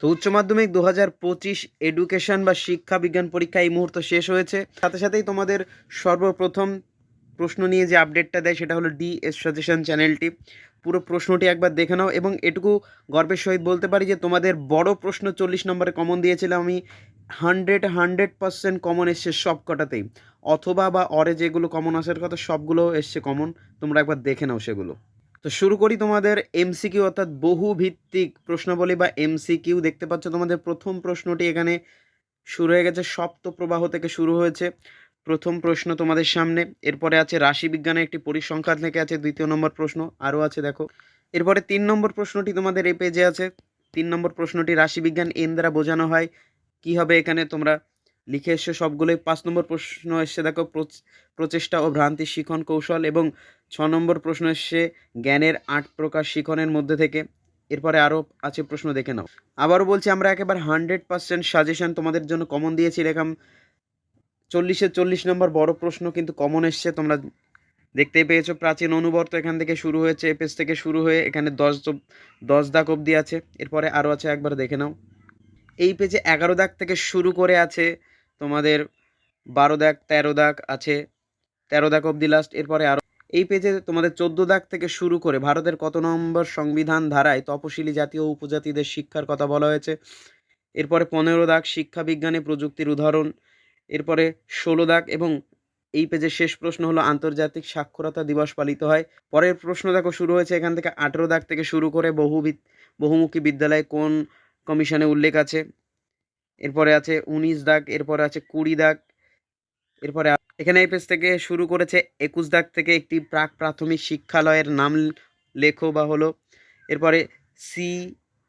তো উচ্চ মাধ্যমিক দু হাজার পঁচিশ এডুকেশন বা শিক্ষা বিজ্ঞান পরীক্ষা এই মুহূর্ত শেষ হয়েছে। সাথে সাথেই তোমাদের সর্বপ্রথম প্রশ্ন নিয়ে যে আপডেটটা দেয় সেটা হলো ডি এস সাজেশন চ্যানেলটি পুরো প্রশ্নটি একবার দেখে নাও এবং এটুকু গর্বের সহিত বলতে পারি যে তোমাদের বড় প্রশ্ন চল্লিশ নম্বরে কমন দিয়েছিলাম আমি। হান্ড্রেড হান্ড্রেড পার্সেন্ট কমন এসছে সব কটাতেই অথবা বা অরে যেগুলো কমন আসার কথা সবগুলো এসছে কমন তোমরা একবার দেখে নাও সেগুলো। তো শুরু করি তোমাদের এমসিকিউ অর্থাৎ বহু ভিত্তিক প্রশ্নাবলী বা এমসিকিউ দেখতে পাচ্ছ তোমাদের প্রথম প্রশ্নটি এখানে শুরু হয়ে গেছে সপ্ত প্রবাহ থেকে শুরু হয়েছে। প্রথম প্রশ্ন তোমাদের সামনে। এরপরে আছে রাশি বিজ্ঞানের একটি পরিসংখ্যান থেকে আছে, দ্বিতীয় নম্বর প্রশ্ন আরও আছে, দেখো। এরপরে তিন নম্বর প্রশ্নটি তোমাদের এই পেজে আছে। তিন নম্বর প্রশ্নটি রাশি বিজ্ঞান এন দ্বারা বোঝানো হয়। কি হবে এখানে তোমরা লিখে এসছো সবগুলোই। পাঁচ নম্বর প্রশ্ন এসছে, দেখো, প্রচ- প্রচেষ্টা ও ভ্রান্তি শিখন কৌশল এবং ছ নম্বর প্রশ্ন এসছে, জ্ঞানের আট প্রকার শিখনের মধ্যে থেকে। এরপরে আরও আছে প্রশ্ন দেখে নাও। আবারও বলছি, আমরা একেবারে হান্ড্রেড পার্সেন্ট সাজেশন তোমাদের জন্য কমন দিয়েছি, এরকম চল্লিশে চল্লিশ নম্বর বড় প্রশ্ন কিন্তু কমন এসছে, তোমরা দেখতেই পেয়েছ, প্রাচীন অনুবর্ত এখান থেকে শুরু হয়েছে, এপেস থেকে শুরু হয়ে এখানে দশ দশ দাগ অবধি আছে। এরপরে আরও আছে, একবার দেখে নাও। এই পেজে এগারো দাগ থেকে শুরু করে আছে তোমাদের বারো দাগ, তেরো দাগ আছে, তেরো দাগ অবধি লাস্ট এরপরে আরও এই পেজে তোমাদের চোদ্দ দাগ থেকে শুরু করে ভারতের কত নম্বর সংবিধান ধারায় তপশিলি জাতীয় উপজাতিদের শিক্ষার কথা বলা হয়েছে। এরপরে পনেরো দাগ শিক্ষা বিজ্ঞানে প্রযুক্তির উদাহরণ। এরপরে ষোলো দাগ এবং এই পেজের শেষ প্রশ্ন হলো আন্তর্জাতিক সাক্ষরতা দিবস পালিত হয়। পরের প্রশ্ন দেখো, শুরু হয়েছে এখান থেকে আঠেরো দাগ থেকে শুরু করে বহুবিদ বহুমুখী বিদ্যালয়ে কোন কমিশনে উল্লেখ আছে? এরপরে আছে উনিশ দাগ, এরপরে আছে কুড়ি দাগ, এরপরে এখানে এই পেজ থেকে শুরু করেছে একুশ দাগ থেকে একটি প্রাক প্রাথমিক শিক্ষালয়ের নাম লেখো বা হলো। এরপরে সি,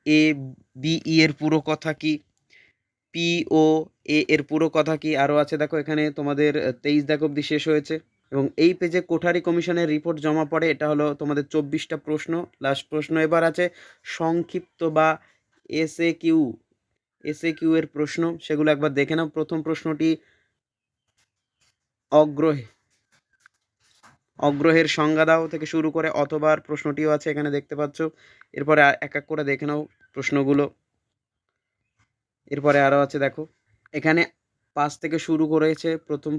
এ বিই এর পুরো কথা কি? পি, ও, এ এর পুরো কথা কি? আরও আছে, দেখো, এখানে তোমাদের তেইশ দাগ অবধি শেষ হয়েছে। এবং এই পেজে কোঠারি কমিশনের রিপোর্ট জমা পড়ে, এটা হলো তোমাদের চব্বিশটা প্রশ্ন। লাস্ট প্রশ্ন এবার আছে, সংক্ষিপ্ত বা S A Q, S A Q এর প্রশ্ন, সেগুলো একবার দেখে নাও। প্রথম প্রশ্নটি অগ্রহে, অগ্রহের সংজ্ঞা দাও থেকে শুরু করে অথবার প্রশ্নটিও আছে এখানে দেখতে পাচ্ছ। এরপরে এক এক করে দেখে নাও প্রশ্নগুলো। এরপরে আরও আছে দেখো, এখানে পাঁচ থেকে শুরু করেছে প্রথম,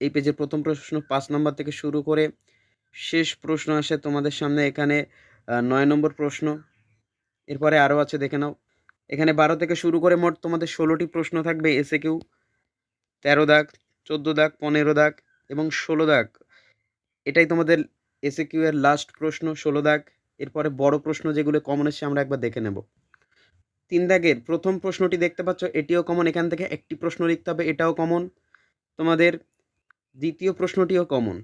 এই পেজের প্রথম প্রশ্ন পাঁচ নম্বর থেকে শুরু করে শেষ প্রশ্ন আসে তোমাদের সামনে এখানে নয় নম্বর প্রশ্ন। এরপরে আরও আছে দেখে নাও, এখানে বারো থেকে শুরু করে মোট তোমাদের ষোলোটি প্রশ্ন থাকবে এসে কিউ তেরো দাগ চোদ্দ দাগ, পনেরো দাগ এবং ষোলো দাগ। এটাই তোমাদের এসে এর লাস্ট প্রশ্ন, ষোলো দাগ। এরপরে বড় প্রশ্ন যেগুলো কমন এসছে আমরা একবার দেখে নেব। তিন দাগের প্রথম প্রশ্নটি দেখতে পাচ্ছ, এটিও কমন এখান থেকে একটি প্রশ্ন লিখতে হবে, এটাও কমন তোমাদের দ্বিতীয় প্রশ্নটিও কমন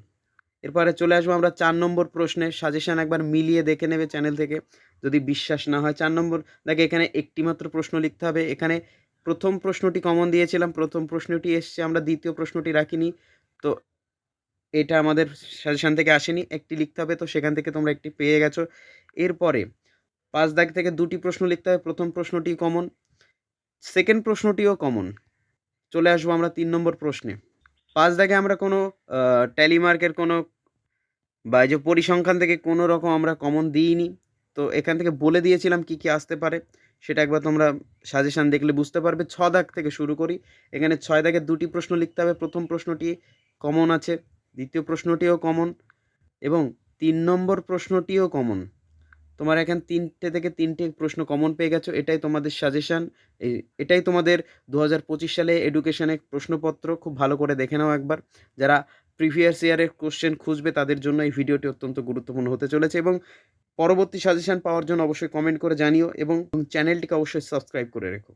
এরপরে চলে আসব আমরা চার নম্বর প্রশ্নের সাজেশন একবার মিলিয়ে দেখে নেবে চ্যানেল থেকে। যদি বিশ্বাস না হয়, চার নম্বর দেখে এখানে একটি মাত্র প্রশ্ন লিখতে হবে। এখানে প্রথম প্রশ্নটি কমন দিয়েছিলাম, প্রথম প্রশ্নটি এসছে, আমরা দ্বিতীয় প্রশ্নটি রাখিনি, তো এটা আমাদের সাজেশন থেকে আসেনি, একটি লিখতে হবে, তো সেখান থেকে তোমরা একটি পেয়ে গেছো। এরপরে, পাঁচ দাগ থেকে দুটি প্রশ্ন লিখতে হবে প্রথম প্রশ্নটি কমন সেকেন্ড প্রশ্নটিও কমন চলে আসব আমরা তিন নম্বর প্রশ্নে। পাঁচ দাগে আমরা কোনো ট্যালিমার্কের কোনো, বা যে পরিসংখ্যান থেকে কোনো রকম আমরা কমন দিইনি, তো এখান থেকে বলে দিয়েছিলাম কি কি আসতে পারে। সেটা একবার তোমরা সাজেশান দেখলে বুঝতে পারবে। ছ দাগ থেকে শুরু করি। এখানে ছয় দাগে দুটি প্রশ্ন লিখতে হবে। প্রথম প্রশ্নটি কমন আছে, দ্বিতীয় প্রশ্নটিও কমন এবং তিন নম্বর প্রশ্নটিও কমন তোমার এখানে তিনটে থেকে তিনটে প্রশ্ন কমন পেয়ে গেছো। এটাই তোমাদের সাজেশান এটাই তোমাদের দু হাজার পঁচিশ সালে এডুকেশনের প্রশ্নপত্র। খুব ভালো করে দেখে নাও একবার। যারা প্রিভিয়াস ইয়ারের কোশ্চেন খুঁজবে, তাদের জন্য এই ভিডিওটি অত্যন্ত গুরুত্বপূর্ণ হতে চলেছে এবং পরবর্তী সাজেশন পাওয়ার জন্য অবশ্যই কমেন্ট করে জানিও এবং চ্যানেলটিকে অবশ্যই সাবস্ক্রাইব করে রেখো।